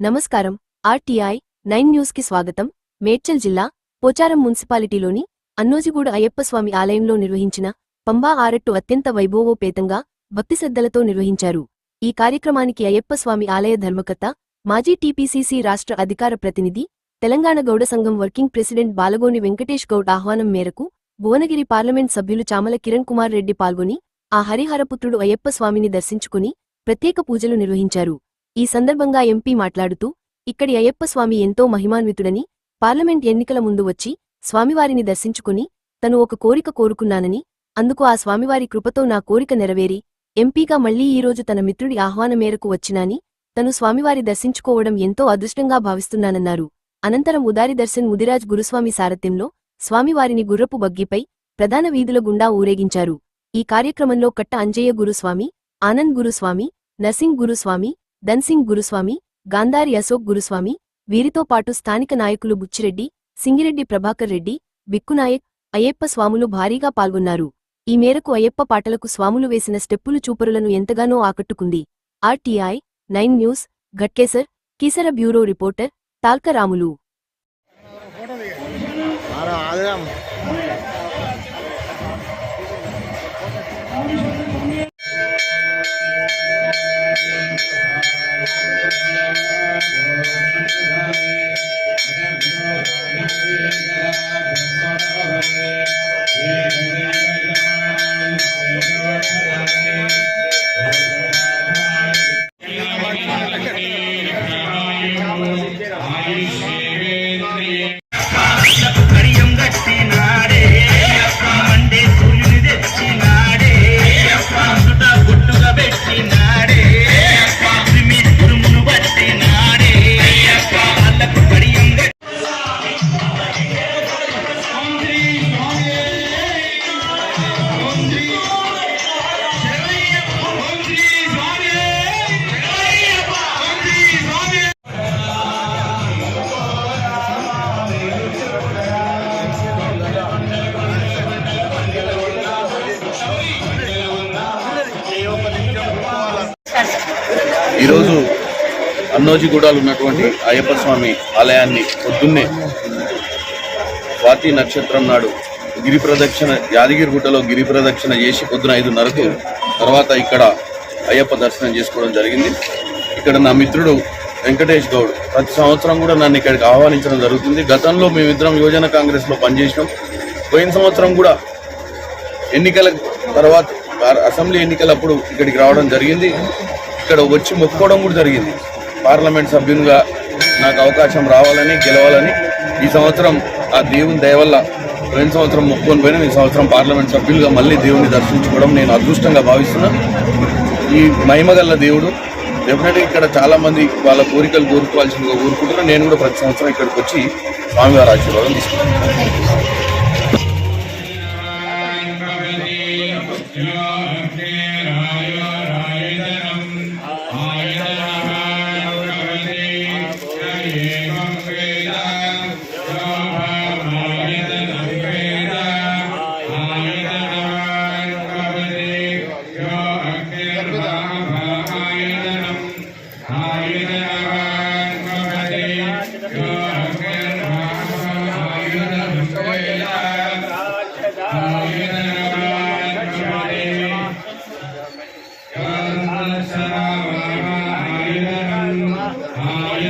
నమస్కారం. RTI nine న్యూస్కి స్వాగతం. మేడ్చల్ జిల్లా పోచారం మున్సిపాలిటీలోని అన్నోజిగూడ అయ్యప్పస్వామి ఆలయంలో నిర్వహించిన పంబా ఆరట్టు అత్యంత వైభవోపేతంగా భక్తిశ్రద్ధలతో నిర్వహించారు. ఈ కార్యక్రమానికి అయ్యప్పస్వామి ఆలయ ధర్మకర్త మాజీ టీపీసీసీ రాష్ట్ర అధికార ప్రతినిధి తెలంగాణ గౌడ సంఘం వర్కింగ్ ప్రెసిడెంట్ బాలగోని వెంకటేష్ గౌడ్ ఆహ్వానం మేరకు భువనగిరి పార్లమెంట్ సభ్యులు చామల కిరణ్ కుమార్ రెడ్డి పాల్గొని ఆ హరిహరపుత్రుడు అయ్యప్పస్వామిని దర్శించుకుని ప్రత్యేక పూజలు నిర్వహించారు. ఈ సందర్భంగా ఎంపీ మాట్లాడుతూ ఇక్కడి అయ్యప్పస్వామి ఎంతో మహిమాన్వితుడని పార్లమెంట్ ఎన్నికల ముందు వచ్చి స్వామివారిని దర్శించుకుని తను ఒక కోరిక కోరుకున్నానని అందుకు ఆ స్వామివారి కృపతో నా కోరిక నెరవేరి ఎంపీగా మళ్ళీ ఈరోజు తన మిత్రుడి ఆహ్వాన మేరకు వచ్చినాని తను స్వామివారి దర్శించుకోవడం ఎంతో అదృష్టంగా భావిస్తున్నానన్నారు. అనంతరం ఉదారి దర్శన్ ముదిరాజ్ గురుస్వామి సారథ్యంలో స్వామివారిని గుర్రపు బగ్గిపై ప్రధాన వీధుల గుండా ఊరేగించారు. ఈ కార్యక్రమంలో కట్ట అంజయ్య గురుస్వామి ఆనంద్ గురుస్వామి నర్సింగ్ గురుస్వామి ధన్సింగ్ గురుస్వామి గాంధారి అశోక్ గురుస్వామి వీరితో పాటు స్థానిక నాయకులు బుచ్చిరెడ్డి సింగిరెడ్డి ప్రభాకర్ రెడ్డి బిక్కునాయక్ అయ్యప్ప స్వాములు భారీగా పాల్గొన్నారు. ఈ మేరకు అయ్యప్ప పాటలకు స్వాములు వేసిన స్టెప్పులు చూపరులను ఎంతగానో ఆకట్టుకుంది. RTI nine news Ghatkesar Keesara bureau reporter Talkaramulu. Thank you. ఈరోజు అన్నోజిగూడలో ఉన్నటువంటి అయ్యప్ప స్వామి ఆలయాన్ని పొద్దున్నే స్వాతి నక్షత్రం నాడు గిరి ప్రదక్షిణ యాదగిరి గుట్టలో గిరి ప్రదక్షిణ చేసి పొద్దున ఐదున్నరకు తర్వాత ఇక్కడ అయ్యప్ప దర్శనం చేసుకోవడం జరిగింది. ఇక్కడ నా మిత్రుడు వెంకటేష్ గౌడ్ ప్రతి సంవత్సరం కూడా నన్ను ఇక్కడికి ఆహ్వానించడం జరుగుతుంది. గతంలో మేమిద్దరం యువజన కాంగ్రెస్లో పనిచేసినాం. పోయిన సంవత్సరం కూడా ఎన్నికల తర్వాత అసెంబ్లీ ఎన్నికలప్పుడు ఇక్కడికి రావడం జరిగింది. ఇక్కడ వచ్చి మొక్కుకోవడం కూడా జరిగింది. పార్లమెంట్ సభ్యునిగా నాకు అవకాశం రావాలని గెలవాలని ఈ సంవత్సరం ఆ దేవుని దయవల్ల రెండు సంవత్సరం మొక్కుకొని పోయినా ఈ సంవత్సరం పార్లమెంట్ సభ్యులుగా మళ్ళీ దేవుని దర్శించుకోవడం నేను అదృష్టంగా భావిస్తున్నా. ఈ మహిమగల్ల దేవుడు డెఫినెట్గా ఇక్కడ చాలామంది వాళ్ళ కోరికలు కోరుకోవాల్సిందిగా కోరుకుంటున్నా. నేను కూడా ప్రతి సంవత్సరం ఇక్కడికి వచ్చి స్వామివారి ఆశీర్వాదం తీసుకుంటాను Hare Krishna, Hare